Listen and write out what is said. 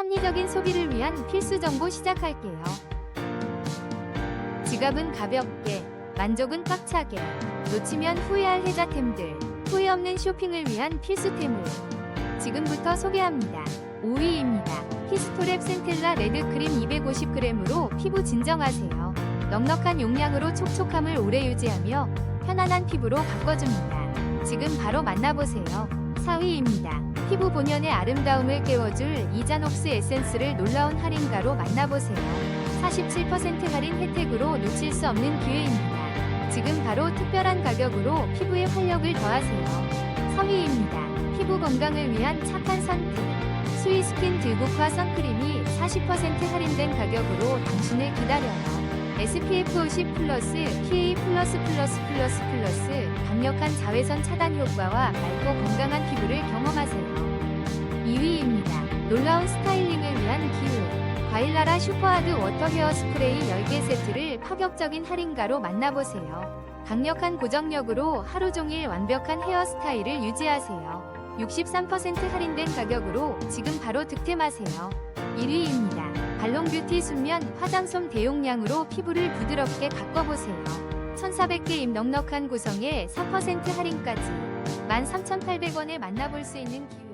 합리적인 소비를 위한 필수 정보 시작할게요. 지갑은 가볍게, 만족은 꽉차게, 놓치면 후회할 혜자템들, 후회 없는 쇼핑을 위한 필수템을 지금부터 소개합니다. 5위입니다. 히스토랩 센텔라 레드 크림 250g으로 피부 진정하세요. 넉넉한 용량으로 촉촉함을 오래 유지하며 편안한 피부로 바꿔줍니다. 지금 바로 만나보세요. 4위입니다. 피부 본연의 아름다움을 깨워줄 이자녹스 에센스를 놀라운 할인가로 만나보세요. 47% 할인 혜택으로 놓칠 수 없는 기회입니다. 지금 바로 특별한 가격으로 피부에 활력을 더하세요. 3위입니다. 피부 건강을 위한 착한 선택. 스위스킨 들국화 선크림이 40% 할인된 가격으로 당신을 기다려요. SPF 50 플러스 PA 플러스 플러스 플러스 플러스 강력한 자외선 차단 효과와 맑고 건강한 피부를 놀라운 스타일링을 위한 기후. 과일나라 슈퍼하드 워터 헤어 스프레이 10개 세트를 파격적인 할인가로 만나보세요. 강력한 고정력으로 하루 종일 완벽한 헤어스타일을 유지하세요. 63% 할인된 가격으로 지금 바로 득템하세요. 1위입니다. 발롱 뷰티 순면 화장솜 대용량으로 피부를 부드럽게 가꿔보세요. 1,400개 입 넉넉한 구성에 4% 할인까지 13,800원에 만나볼 수 있는 기회.